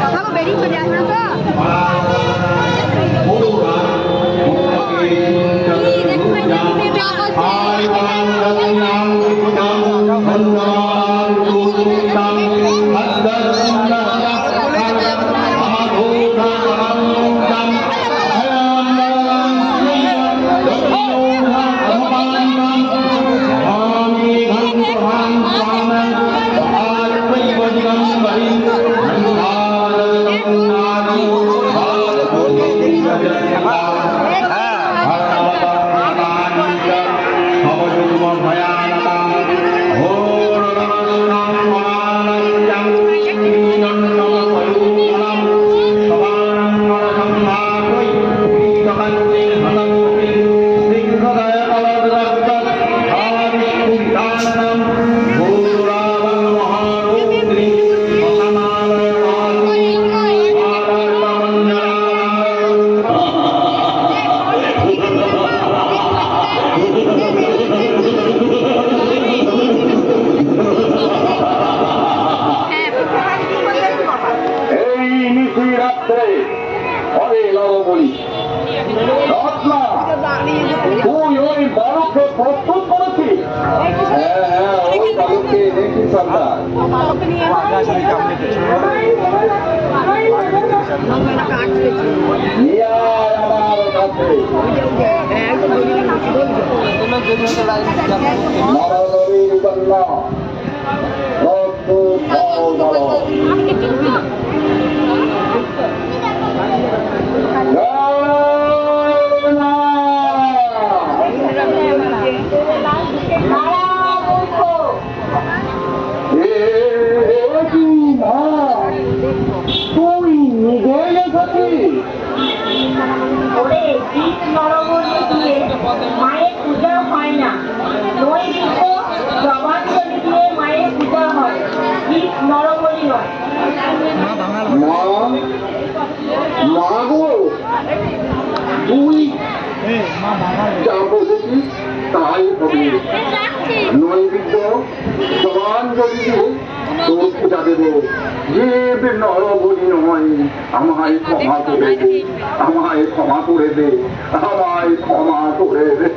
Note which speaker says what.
Speaker 1: Hello, baby. Put that hands up. Please, everybody, let
Speaker 2: me Yeah. রাত্রে অরে নবমণি রত্না তুই ওই বালককে প্রস্তুত করেছিস? হ্যাঁ হ্যাঁ ওই বালককে দেখি সন্তান আমার কাছে।
Speaker 3: মায়ের পূজা হয় না। নৈবিদ্য জবাঞ্জলি দিয়ে মায়ের পূজা হয়। শীত নরবলি
Speaker 2: গো, তুই যা বলেছিস তাই হবে। নৈবিদ্য জবাঞ্জলি দিয়ে তোর পূজা দেব। জীব নরবলি নয়, আমায় ক্ষমা করে করে দে আমায় ক্ষমা করে দে।